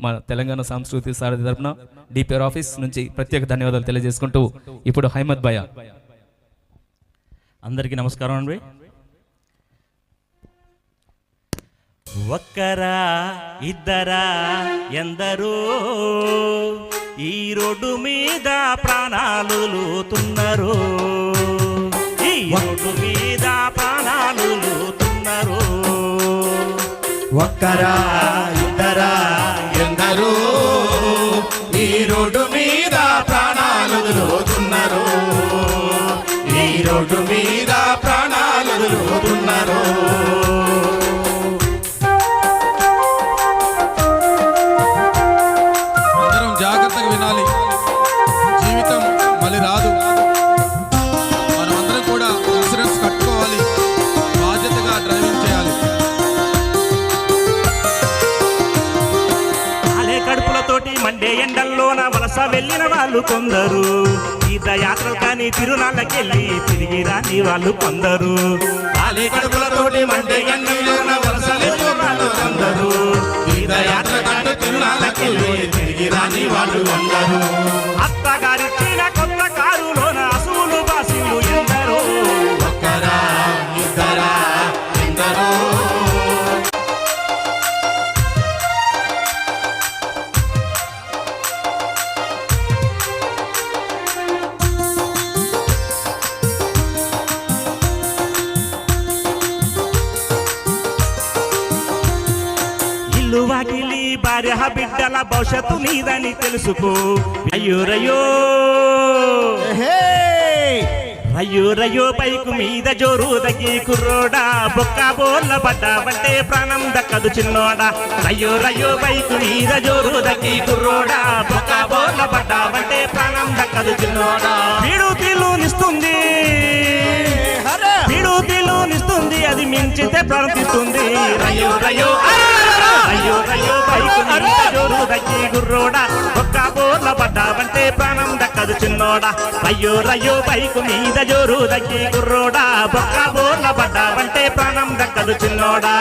మా తెలంగాణ సంస్కృతి సారథి తరపున డిపిఆర్ ఆఫీస్ నుంచి ప్రత్యేక ధన్యవాదాలు తెలియజేసుకుంటూ ఇప్పుడు హైమద్ భయ అందరికీ నమస్కారం అండి. ఒక్కరా ఇద్దరా ఎందరో ఈ రోడ్డు మీద ప్రాణాలు లూతున్నారు. ఈ రోడ్డు మీద ప్రాణాలు లూతున్నారు. ఒక్కరా ఈ రోడ్డు ఆలే మండే ఎండల్లోన వలస వెళ్ళిన వాళ్ళు కొందరు. ఈత కానీ తిరునాళ్ళకెళ్ళి తిరిగి రాని వాళ్ళు కొందరు. కాలే కడుపులతోటి మండే గంటలోన వలసలు అందరూ ఈద యాత్ర కానీ తిరునాళ్ళకెళ్ళి తిరిగి రాని వాళ్ళు కొందరు. అత్త వాకిలి భార్య బిడ్డల భవిష్యత్తు నీదని తెలుసుకో. అయ్యో రయ్యో. రయ్యో రయ్యో పైకు మీద జోరు దగ్గి కుర్రోడా బొక్క బోర్ల పడ్డావంటే ప్రాణం దక్కదు చిన్నోడా. రయ్యో రయ్యో పైకు మీద జోరు దగ్గి కుర్రోడా బొక్క బోర్ల పడ్డావంటే ప్రాణం దక్కదు చిన్నోడా. వీడు తీలునిస్తుంది వీడు తీలునిస్తుంది అది మించితే ప్రార్థిస్తుంది రయ్యో రయ్యో. కుర్రోడా అయ్యో రయ్యో బైకు మీద జోరు దగ్గి కుర్రోడా బొక్క బోర్ల పడ్డావంటే ప్రాణం దక్కదు చిన్నోడా?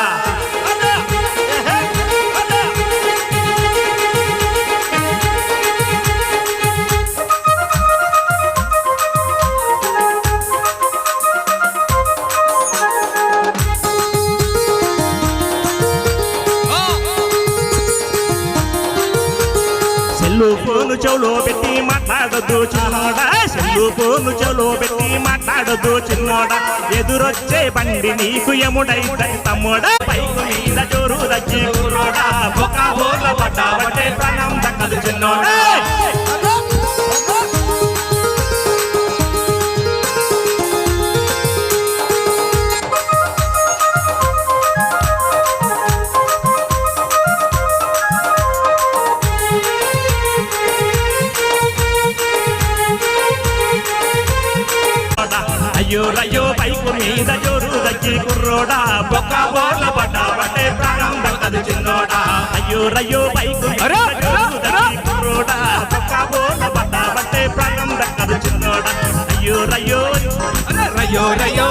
సెల్లు ఫోను చెవులో పెట్టి మాట్లాడదు చిన్నోడా. సెల్లు ఫోను చెవులో పెట్టి మాట్లాడదు చిన్నోడా. ఎదురొచ్చే బండి నీకు ఎముడైతే తమ్ముడా. పైకు అయ్యో రయ్యో పైపు మీద జోరు దక్కి కుర్రోడా. బొక్క బోర్ల పడ్డా పట్టే ప్రాణం దక్కదు చిన్నోడా. అయ్యో రయ్యో పైపు కుర్రోడా. బొక్క బోర్ల పడ్డా పట్టే ప్రాణం దక్కదు చిన్నోడా. అయ్యో రయ్యో. రయ్యో రయ్యో.